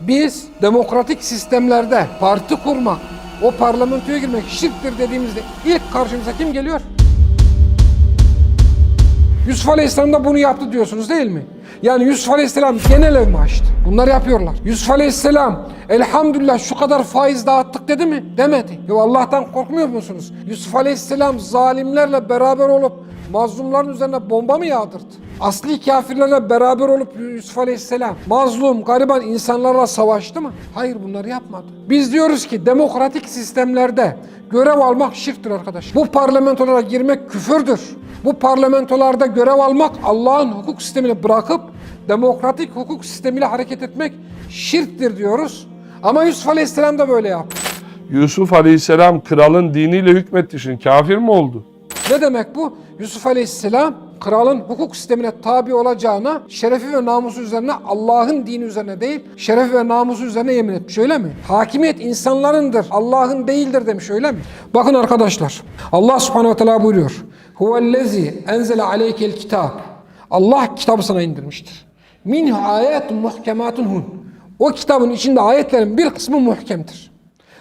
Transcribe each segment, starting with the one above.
Biz demokratik sistemlerde parti kurmak, o parlamentoya girmek şirktir dediğimizde ilk karşımıza kim geliyor? Yusuf Aleyhisselam da bunu yaptı diyorsunuz değil mi? Yani Yusuf Aleyhisselam genel ev mi açtı? Bunlar yapıyorlar. Yusuf Aleyhisselam elhamdülillah şu kadar faiz dağıttık dedi mi? Demedi. Ya Allah'tan korkmuyor musunuz? Yusuf Aleyhisselam zalimlerle beraber olup mazlumların üzerine bomba mı yağdırdı? Asli kafirlerle beraber olup Yusuf Aleyhisselam mazlum, gariban insanlarla savaştı mı? Hayır bunları yapmadı. Biz diyoruz ki demokratik sistemlerde görev almak şirktir arkadaş. Bu parlamentolara girmek küfürdür. Bu parlamentolarda görev almak Allah'ın hukuk sistemini bırakıp demokratik hukuk sistemiyle hareket etmek şirktir diyoruz. Ama Yusuf Aleyhisselam da böyle yaptı. Yusuf Aleyhisselam kralın diniyle hükmetti. Şimdi kafir mi oldu? Ne demek bu? Yusuf Aleyhisselam kralın hukuk sistemine tabi olacağına şerefi ve namusu üzerine Allah'ın dini üzerine değil şerefi ve namusu üzerine yemin etmiş öyle mi? Hakimiyet insanlarındır Allah'ın değildir demiş öyle mi? Bakın arkadaşlar Allah subhanehu ve teala buyuruyor. Huvellezi enzele aleykel kitab. Allah kitabı sana indirmiştir. Minhu ayetun muhkematun hun. O kitabın içinde ayetlerin bir kısmı muhkemdir.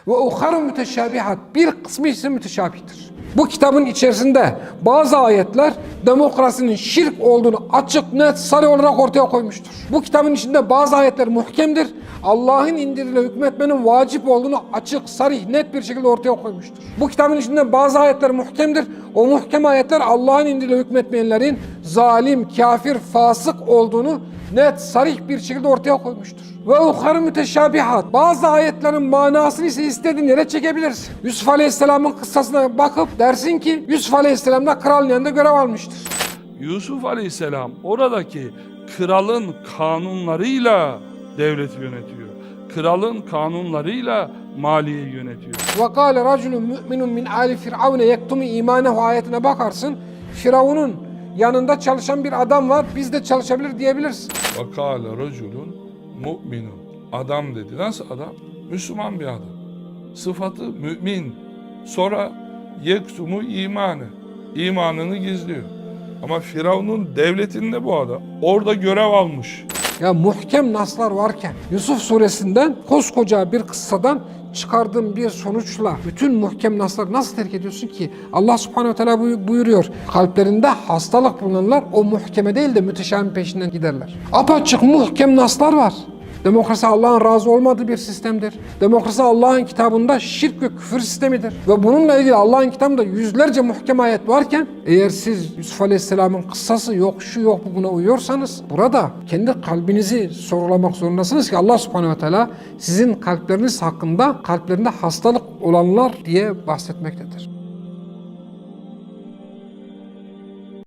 Ve uharu müteşabihat. Bir kısmı ise müteşabihtir. Bu kitabın içerisinde bazı ayetler demokrasinin şirk olduğunu açık net sarı olarak ortaya koymuştur. Bu kitabın içinde bazı ayetler muhkemdir. Allah'ın indiriyle hükmetmenin vacip olduğunu açık, sarih, net bir şekilde ortaya koymuştur. Bu kitabın içinde bazı ayetler muhkemdir. O muhkem ayetler Allah'ın indiriyle hükmetmeyenlerin zalim, kafir, fasık olduğunu net, sarih bir şekilde ortaya koymuştur. Ve uharı müteşabihat. Bazı ayetlerin manasını ise istediğin yere çekebilirsin. Yusuf Aleyhisselam'ın kıssasına bakıp dersin ki Yusuf Aleyhisselam da kralın yanında görev almıştır. Yusuf Aleyhisselam oradaki kralın kanunlarıyla devleti yönetiyor. Kralın kanunlarıyla maliye yönetiyor. Ve kâle raculun mü'minun min âli firavune yektumu imanehu ayetine bakarsın. Firavun'un yanında çalışan bir adam var. Biz de çalışabilir diyebilirsin. Vakale raculun mu'minun. Adam dedi. Nasıl adam? Müslüman bir adam. Sıfatı mümin. Sonra yektumu imanı. İmanını gizliyor. Ama Firavun'un devletinde bu adam. Orada görev almış. Ya muhkem naslar varken Yusuf suresinden koskoca bir kıssadan çıkardığın bir sonuçla bütün muhkem nasları nasıl terk ediyorsun ki? Allah subhanehu teala buy- buyuruyor. Kalplerinde hastalık bulunanlar o muhkeme değil de müteşabih peşinden giderler. Apaçık muhkem naslar var. Demokrasi Allah'ın razı olmadığı bir sistemdir. Demokrasi Allah'ın kitabında şirk ve küfür sistemidir. Ve bununla ilgili Allah'ın kitabında yüzlerce muhkem ayet varken eğer siz Yusuf Aleyhisselam'ın kıssası yok şu yok bu buna uyuyorsanız burada kendi kalbinizi sorulamak zorundasınız ki Allah Subhanahu ve Teala sizin kalpleriniz hakkında kalplerinde hastalık olanlar diye bahsetmektedir.